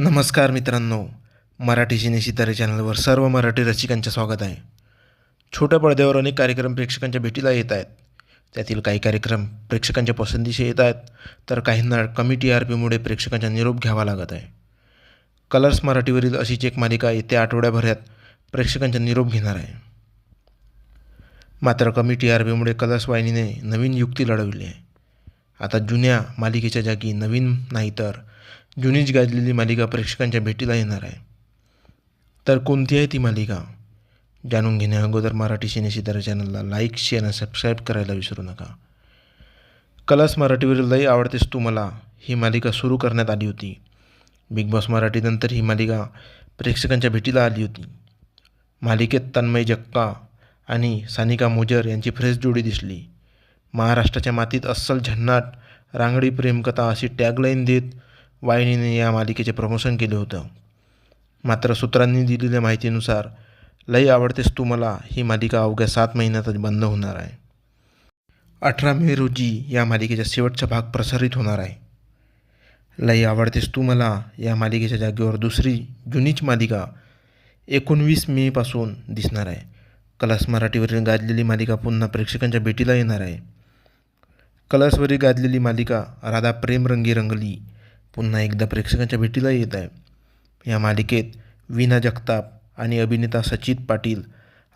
नमस्कार मित्रांनो. मराठी सिनेसितारे चॅनलवर सर्व मराठी रसिकांचे स्वागत आहे. छोट्या पडद्यावर अनेक कार्यक्रम प्रेक्षकांच्या भेटीला येत आहेत. त्यातील काही कार्यक्रम प्रेक्षकांच्या पसंतीशी येत आहेत तर काहींना कमी टी आर पीमुळे प्रेक्षकांचा निरोप घ्यावा लागत आहे. कलर्स मराठीवरील अशीच एक मालिका येत्या आठवड्याभरात प्रेक्षकांचा निरोप घेणार आहे. मात्र कमी टी आर पीमुळे कलर्स वाहिनीने नवीन युक्ती लढवली आहे. आता जुन्या मालिकेच्या जागी नवीन नाही तर जुनीच गाजलेली मालिका प्रेक्षकांच्या भेटीला येणार आहे. तर कोणती आहे ती मालिका? जाणून घेण्या अगोदर मराठी सिनेसितारा चॅनलला लाईक शेअर आणि सबस्क्राईब करायला विसरू नका. कलर्स मराठीवरील लई आवडतेस तू मला ही मालिका सुरू करण्यात आली होती. बिग बॉस मराठीनंतर ही मालिका प्रेक्षकांच्या भेटीला आली होती. मालिकेत तन्मय जक्का आणि सानिका मोजर यांची फ्रेश जोडी दिसली. महाराष्ट्राच्या मातीत अस्सल झन्नाट रांगडी प्रेमकथा अशी टॅगलाईन देत वाहिनीने या मालिकेचे प्रमोशन केले होतं. मात्र सूत्रांनी दिलेल्या माहितीनुसार लई आवडतेस तू मला ही मालिका अवघ्या सात महिन्यातच बंद होणार आहे. अठरा मे रोजी या मालिकेचा शेवटचा भाग प्रसारित होणार आहे. लई आवडतेस तू मला या मालिकेच्या जागेवर दुसरी जुनीच मालिका एकोणवीस मेपासून दिसणार आहे. कलर्स मराठीवरील गाजलेली मालिका पुन्हा प्रेक्षकांच्या भेटीला येणार आहे. कलर्सवरील गाजलेली मालिका राधा प्रेम रंगी रंगली पुन्हा एकदा प्रेक्षकांच्या भेटीला येत आहे. या मालिकेत वीणा जगताप आणि अभिनेता सचित पाटील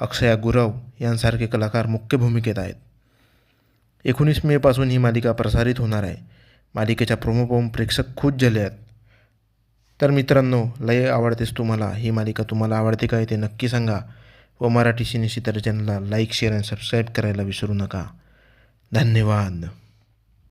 अक्षया गुरव यांसारखे कलाकार मुख्य भूमिकेत आहेत. एकोणीस मेपासून ही मालिका प्रसारित होणार आहे. मालिकेच्या प्रोमो पाहून प्रेक्षक खुश झाले आहेत. तर मित्रांनो लय आवडतेस तुम्हाला? ही मालिका तुम्हाला आवडते काय ते नक्की सांगा व मराठी सिनेसितर चॅनलला लाईक शेअर आणि सबस्क्राईब करायला विसरू नका. धन्यवाद.